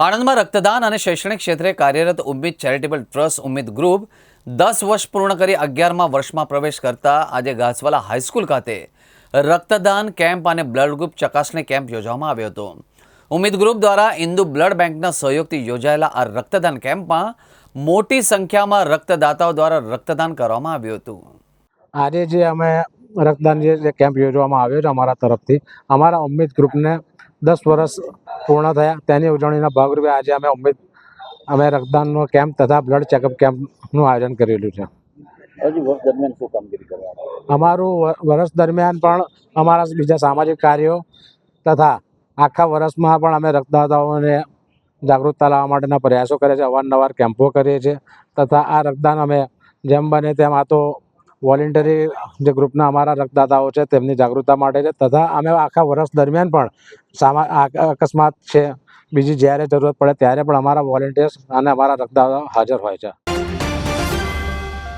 આણંદમાં રક્તદાન અને શૈક્ષણિક ક્ષેત્રે કાર્યરત Ummeed charitable trust Ummeed group દસ વર્ષ પૂર્ણ કરી અગિયારમાં વર્ષમાં પ્રવેશ કરતા આજે ઘાસવાલા હાઈસ્કૂલ ખાતે રક્તદાન કેમ્પ અને બ્લડ ગ્રુપ ચકાસણી કેમ્પ યોજવામાં આવ્યો હતો. ઉમ્મીદ ગ્રુપ દ્વારા ઇન્દુ બ્લડ બેંકના સહયોગથી યોજાયેલા આ રક્તદાન કેમ્પમાં મોટી સંખ્યામાં રક્તદાતાઓ દ્વારા રક્તદાન કરવામાં આવ્યું હતું. આજે જે અમે રક્તદાન જે કેમ્પ યોજવામાં આવ્યો છે અમારા તરફથી, અમારા ઉમ્મીદ ગ્રુપને દસ વર્ષ પૂર્ણ થયા. તેની ઉજવણીના ભાગરૂપે આજે અમે ઉમ્મીદ અમે રક્તદાનનો કેમ્પ તથા બ્લડ ચેકઅપ કેમ્પનું આયોજન કરેલું છે. અમારું વર્ષ દરમિયાન પણ અમારા બીજા સામાજિક કાર્યો તથા આખા વર્ષમાં પણ અમે રક્તદાતાઓને જાગૃતતા લાવવા માટેના પ્રયાસો કરે છે. અવારનવાર કેમ્પો કરીએ છીએ તથા આ રક્તદાન અમે જેમ બને તેમ આ તો વોલેન્ટરી જે ગ્રુપના અમારા રક્તદાતાઓ છે, તેમની જાગૃતતા માટે છે, તથા અમે આખા વર્ષ દરમિયાન પણ સામા અકસ્માત છે, બીજી જ્યારે જરૂરત પડે ત્યારે પણ અમારા વોલેન્ટિયર્સ અને અમારા રક્તદાતાઓ હાજર હોય છે.